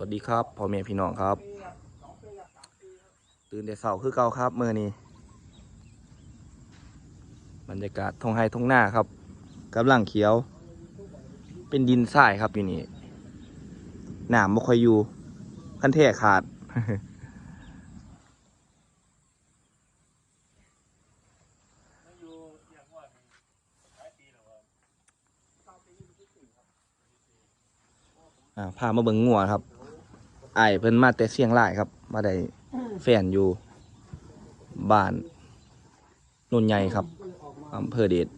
วัสดีครับพ่อแม่พี่น้องครับ ตื่นแต่เช้าคือเก่าครับเมื่อนี้บรรยากาศทงไฮทงหน้าครับกำลังเขียว เป็นดินทรายครับอยู่นี่หนามไม่ค่อยอยู่คันเทขาดอ่าพามาเบิ่งงัวครับ ไอ้ายเพิ่นมาแต่เสียงรายครับ มาได้แฟนอยู่บ้านนุ่นใหญ่ครับอำเภอเดช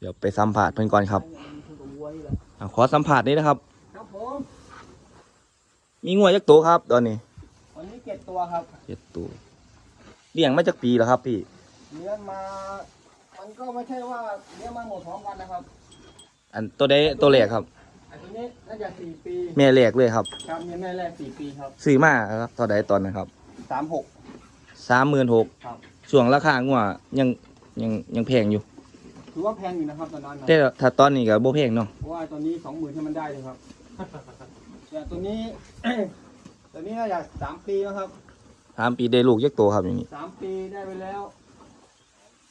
เดี๋ยวไปสัมผัสเพิ่นก่อนครับอ่าขอสัมผัสนี้นะครับ ครับผมมีงัวจักตัวครับ ตอนนี้วันนี้เจ็ดตัวครับเจ็ดตัวเลี้ยงมาจากปีแล้วครับ พี่เลี้ยงมา มันก็ไม่ใช่ว่าเลี้ยงมาหมดพร้อมกันนะครับ อันตัวใดตัวแรกครับ อันนี้น่าจะสี่ปีแม่แรกเลยครับครับเมียแม่แรกสี่ปีครับซื้อมาครับตอนใดตอนนั้นครับสามหกสามหมื่นหกครับช่วงราคางัวยังยังยังแพงอยู่ ถือว่าแพงอยู่นะครับตอนนั้นนะแต่ถ้าตอนนี้ก็บ่แพงเนาะเพราะว่าตอนนี้สองหมื่นให้มันได้เลยครับแต่ตัวนี้ ตัวนี้น่าจะสามปีแล้วครับสามปีได้ลูกยักโตครับอย่างนี้ สามปีได้ไปแล้ว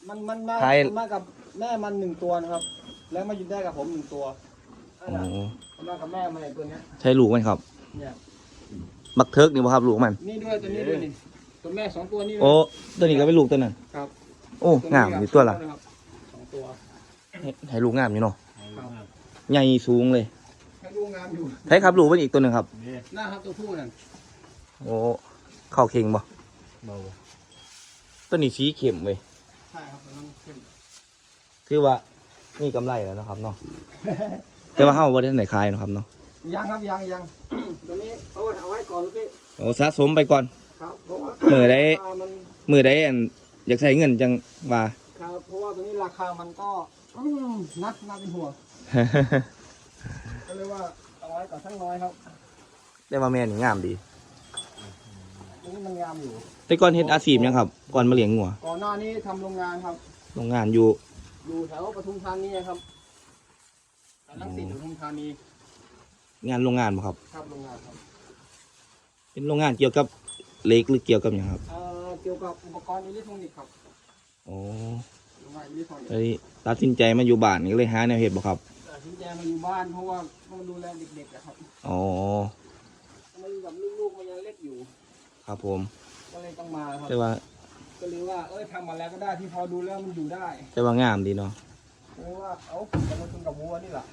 มันมันมาใครมันมากับแม่มันหนึ่งตัวนะครับ แล้วมาอยู่ได้กับผมหนึ่งตัวนั่น อ๋น่ะอมันมากับแม่มันไอ้ตัวเนี้ยใช่ลูกมันครับเนี่ยบักเทิกนี่บ่ครับลูกมัน นี่ด้วยตัวนี้ด้วยนี่ตัวแม่สองตัวนี่ด้วยโอ้ตัวนี้ก็เป็นลูกตัวนั้นครับ โอ้งามอยู่ตัวละครับสองตัวให้ให้ลูกงามอยู่เนาะครับใหญ่สูงเลยให้ดูงามอยู่ใช่ครับลูกเป็นอีกตัวหนึ่งครับหน้าครับตัวผู้นั่นโอ้เข้าเข่งบ่ตัวนี้สีเข้มเว้ยใช่ครับตัวนั้นขึ้นคือว่านี่กำไรแล้วนะครับเนาะ แต่ว่าเฮาบ่ได้ทันได้ขายเนาะครับเนาะยังครับยังยังตัวนี้เอาไว้เอาไว้ก่อนลูกพี่โอ้สะสมไปก่อน ครับเพราะว่าเมื่อใด ราคามันมื้อใดอันอยากใช้เงินจังว่า ครับเพราะว่าตัวนี้ราคามันก็อืมนักนักเป็นห่วงก็เลยว่าเอาไว้ก่อนสักน้อยครับได้ว่าแม่นี่งามดี ตัวนี้มันงามอยู่ แต่ก่อนเฮ็ดอาชีพหยังครับ ก่อนมาเลี้ยงงัวก่อนหน้านี้ทำโรงงานครับ โรงงานอยู่ อยู่แถวปทุมธานีครับ ลังสิตปทุมธานีงานโรงงานบ่ครับ ครับโรงงานครับเป็นโรงงานเกี่ยวกับเหล็กหรือเกี่ยวกับหยังครับเอ่อเกี่ยวกับอุปกรณ์อิเล็กทรอนิกส์ครับโอ้โรงงานอิเล็กทรอนิกส์เลยตัดสินใจมาอยู่บ้านนี่ก็เลยหาแนวเฮ็ดบ่ครับตัดสินใจมาอยู่บ้านเพราะว่าต้องดูแลเด็กๆอะครับอ๋อมาอยู่กับลูกๆมันยังเล็กอยู่ ครับผม ก็เลยต้องมาครับแต่ว่าก็เลยว่าเอ้ยทำมาแล้วก็ได้ที่พอดูแล้วมันอยู่ได้แต่ว่างามดีเนาะก็เลยว่าเอ้าจะมาชนกับวัวนี่แหละ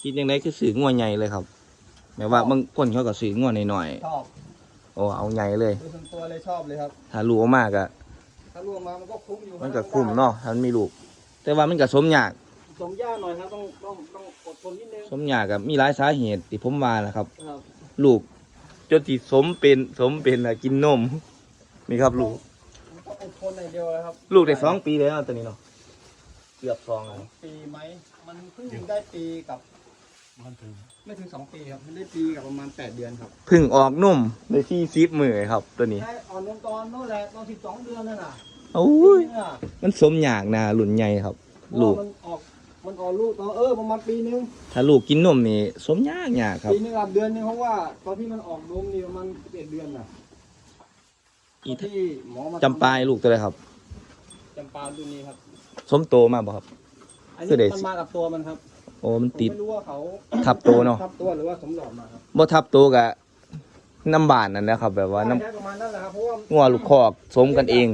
คิดยังไงคือซื้องัวใหญ่เลยครับแม้ว่าบางคนเขาก็ซื้องัวหน่อยชอบๆโอ้เอาใหญ่เลย โดยส่วนตัวเลยชอบเลยครับ ถ้าลูกมากอะถ้าล่วงมามันก็คุ้มอยู่มันก็คุ้มเนาะถ้ามันมีลูก แต่ว่ามันก็สมยาก สมย่าหน่อยครับต้องต้องต้องอดทนนิดนึงสมยากกับมีหลายสาเหตุที่ผมว่านะครับ ครับลูกจนที่สมเป็นสมเป็นอะกินนม นี่ครับลูก มันต้องอดทนอย่างเดียวเลยครับลูกได้สองปีแล้วตัวนี้เนาะเกือบสองแล้วปีไหมมันเพิ่งได้ปีกับ ไม่ถึงสองปีครับมันได้ปีกับประมาณแปดเดือนครับเพึ่งออกนุ่มในที่ซิปมือครับตัวนี้ใช่อ่อนลงตอนนู่นแหละตอนสิบสองเดือนนั่นน่ะโอ้ยเนี่ยมันสมยากนะหลุนใหญ่ครับเพราะลูกว่ามันออกมันออกลูกตอนเออประมาณปีนึงถ้าลูกกินนมนี่สมยากยากครับ ปีนึงกับเดือนนึงเพราะว่า ตอนที่มันออกนมนี่ประมาณสิบเอ็ดเดือนน่ะอีที่หมอมาจำปาให้ลูกตัวเลยครับ จำปาตัวนี้ครับสมโตมาบ่ครับ อันคือเด็นี้กมันมากับตัวมันครับ โอ้มันผมติดไม่รู้ว่าเขาทับตัวเนอะทับตัวหรือว่าสมหลอดมาครับบ่ทับโตกะน้ำบานนั่นแหละครับ แบบว่าน้ใช่ประมาณนั้นแหละครับเพราะว่าำงัวลูกคอกสมกันเอง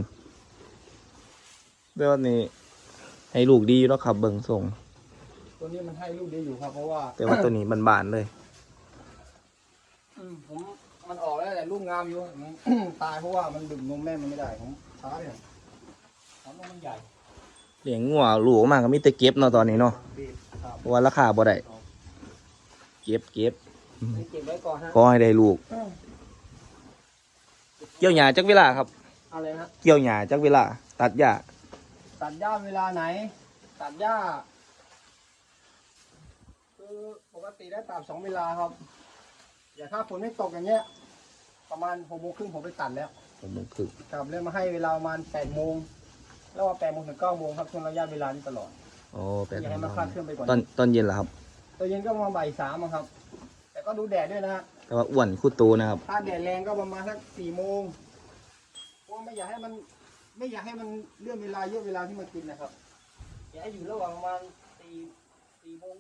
แบบนี้ ให้ลูกดีแล้วครับเบิ่งส่ง ตัวนี้มันให้ลูกดีอยู่ครับ เพราะว่าแต่ว่าตัวนี้มันบานเลย อืมผมมันออกแล้วแต่ลูกงามอยู่มันตายเพราะว่ามันดื่มนมแม่มันไม่ได้ผมช้าเนี่ยช้านมมันใหญ่เลี้ยงงัวลูกออกมาก็มีแต่เก็บเนาะตอนนี้เนาะครับ เพราะว่าราคาบ่ได้เก็บเก็บให้เก็บไว้ก่อนฮะขอให้ได้ลูก เกี่ยวหญ้าจักเวลาครับอะไรฮะเกี่ยวหญ้าจักเวลา ตัดหญ้าตัดหญ้าเวลาไหน ตัดหญ้าคือปกติได้ตัดสองเวลาครับอย่าถ้าฝนไม่ตกอย่างเงี้ย ประมาณหกโมงครึ่งผมไปตัดแล้วผมมึงคือกลับเลยมาให้เวลาประมาณแปดโมงแล้วว่าแปดโมงถึงเก้าโมงครับช่วงระยะเวลานี้ตลอด โอ้แปดอย่าให้มันคลาดเคลื่อนไปกว่าตอนนี้ตอนเย็นเหรอครับตตัวเย็นก็ประมาณบ่ายสามอะครับ แต่ก็ดูแดดด้วยนะฮะแต่ว่าอ้วนคู่โตนะครับ ถ้าแดดแรงก็ประมาณสักสี่โมงเพราะว่าไม่อยากให้มัน ไม่อยากให้มันเลื่อนเวลาเยอะเวลาที่มันกินนะครับ อยากให้อยู่ระหว่างประมาณสี่สี่โมง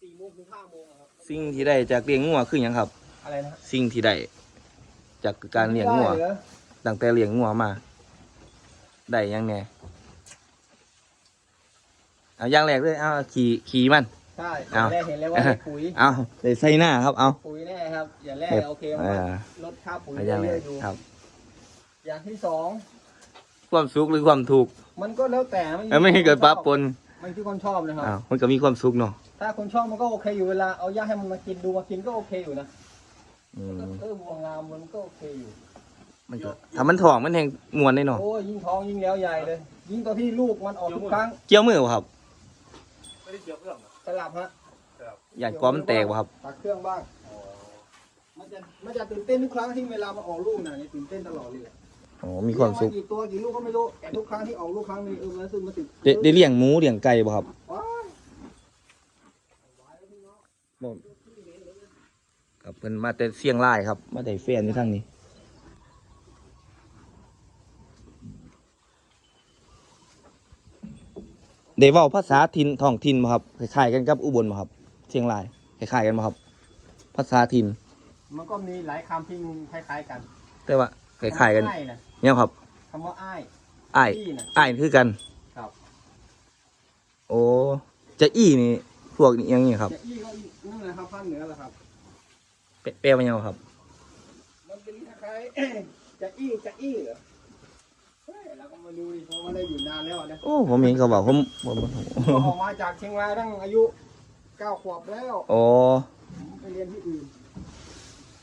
สี่โมงถึงห้าโมงอะครับ สิ่งที่ได้จากเลี้ยงงัวคือหยังครับ อะไรนะฮะสิ่งที่ได้จากการเลี้ยงงัวได้เหรอตั้งแต่เลี้ยงงัวมา ได้หยังแหน่ เอาอย่างแรกเลยเอาขี่ขี่มัน ใช่เอาแรกเห็นเลยว่าได้ปุ๋ย เอาได้ใส่หน้าครับ เอา ปุ๋ยแน่ครับ อย่างแรกโอเคเอมันอลดค่าปุ๋ยเอาอได้ย่างแรเยกอะอยู่ครับ อย่างที่สองความสุขหรือความทุกข์มันก็แล้วแต่เอ้ยไม่ให้เกิดปะปนมันที่คนชอบนะครับ อ้าวมันก็มีความสุขเนาะถ้าคนชอบมันก็โอเคอยู่เวลาเอาหญ้าให้มันมากินดูมากินก็โอเคอยู่นะอืมเออบัวงามมันก็โอเคอยู่ มันก็ถ้ามันถ่องมันแหงมวนได้เนาะโอ้ยยิ่งท้องยิ่งแล้วใหญ่เลย ยิ่งตัวที่ลูกมันออกทุกครั้ง เกี่ยวมือบ่ครับ ไม่ได้เกี่ยวเครื่องสลับฮะอย่างก้อมนแตกบ่ครับ ตัดเครื่องบ้างมันจะมันจะตื่นเต้นทุกครั้งที่เวลามันออกลูกน่ะเนี่ยตื่นเต้นตลอดเลยแหละอ๋อ มีความสุข เลี้ยงกี่ตัวกี่ลูกก็ไม่รู้แต่ทุกครั้งที่ออกลูกครั้งหนึงเออมันรู้สึกมันตื่นได้ได้เลี้ยงหมูเลี้ยงไก่บ่ครับว้ายบ่ครับเพิ่นมาแต่เสียงรายครับ มาได้แฟนอยู่ทางนี้ ได้เว้าภาษาถิ่นท้องถิ่นบ่ครับคล้ายๆกันกับอุบลบ่ครับเชียงรายคล้ายๆกันบ่ครับ ภาษาถิ่นมันก็มีหลายคำที่คล้ายๆกันแต่ว่าคล้ายๆกันคำว่อ้นะเนี่ยครับคำว่าอ้ายอ้ายอี้นะอ้ายคือกันครับโอ้จะอี้นี่พวกนี้ยังไงครับจะอี้ก็อี้นั่นแหละครับภาคเหนือแหละครับแปแปลว่าหยังครับ มันเป็นคล้ายๆจะอี้จะอี้เหรอเฮ้ยเราก็ มาดูดิเพราะว่าได้อยู่นานแล้วนะโอ้ผมเห็นเขาบอกผมผมผมออกมาจากเชียงรายตั้งอายุเก้าขวบแล้วโอ้ไปเรียนที่อื่น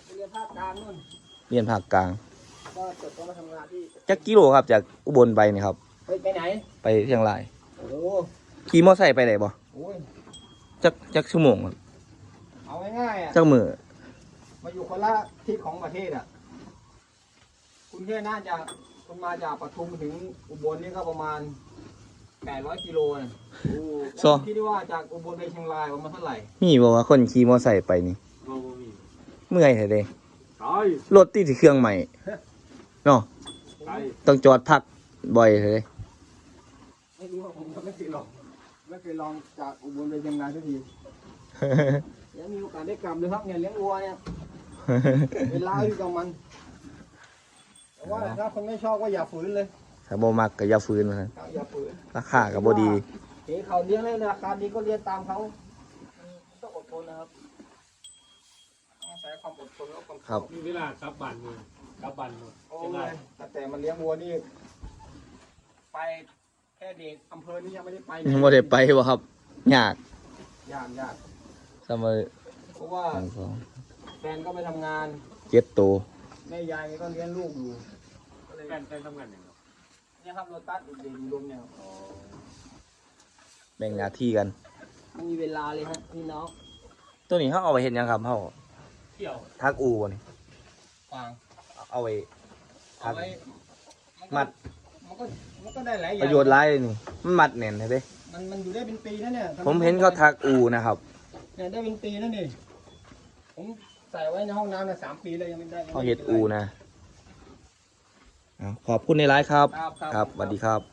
ไปเรียนภาคกลางนู่นเรียนภาคกลางก็จบก็มาทำงานที่จักกิโลครับจากอุบลไปนี่ครับเฮ้ยไปไหนไปเชียงรายโอ้โหขี่มอไซค์ไปได้บ่โอ้ยจักจักชั่วโมงครับเอาง่ายๆอะจักมือมาอยู่คนละทิศของประเทศอะคุณแค่น่าจะ คุณมาจากปทุมถึงอุบลนี่ก็ประมาณแปดร้อยกิโลนะซอคิดว่าจากอุบลไปเชียงรายประมาณเท่าไหร่มีบอกว่าคนขี่มอไซค์ไปนี่โอ้ยเมื่อยแท้เด้ตายรถติดที่เครื่องใหม่เนาะตายต้องจอดพักบ่อยแท้เด้ไม่รู้ว่าผมก็ไม่เคยลองไม่เคยลองจากอุบลไปเชียงรายสักทียังมีโอกาสได้กลับเลยครับเนี่ยเลี้ยงวัวเนี่ยเวลาอยู่กับมัน แต่ว่าถ้าคนไม่ชอบก็อย่าฝืนเลยถ้าบ่มักก็อย่าฝืนว่าซั่นอย่าฝืนราคาก็บ่ดีเห็นเขาเลี้ยงแล้วราคาดีก็เลี้ยงตามเขามันต้องอดทนนะครับต้องอาศัยความอดทนแล้วความครับ มีเวลากลับบ้านเลยกลับบ้านหมดโอ้เชียงรายยแต่แต่มันเลี้ยงวัวนี่ไปแค่เด็กอำเภอนี่ยังไม่ได้ไปยังบ่ได้ไปบ่ครับยากยากยากซะมื้อเพราะว่าสองสองแฟนก็ไปทำงานเจ็ดตัว แม่ยายก็เลี้ยงลูกอยู่ก็เลยแฟนแฟนทำงานอย่างเดียวเนี่ยครับโรตัสเด็กๆรวมเนี่ยครับแบ่งหน้าที่กัน ไม่มีเวลาเลยฮะพี่น้องตัวนี้เฮาเอาไปเฮ็ดหยังครับเฮาเที่ยวทักอูบ่นี่ฟางเอาไว้เอาไว้นก็มัดมันก็มันก็ได้หลายอย่างประโยชน์หลายเลยนี่มันมัดแน่นเลยเด้มันมันอยู่ได้เป็นปีนะเนี่ยผมเห็นเขาทักอูนะครับเนี่ยได้เป็นปีแล้วนี่ผม ใส่ไว้ในห้องน้ำเนี่ยสามปีแล้วยังไม่ได้ยังเขาไม่เห็ดป็นไรอูนะเอาขอบคุณในไลฟ์ครับ ครับครับครับสวัสดีครับ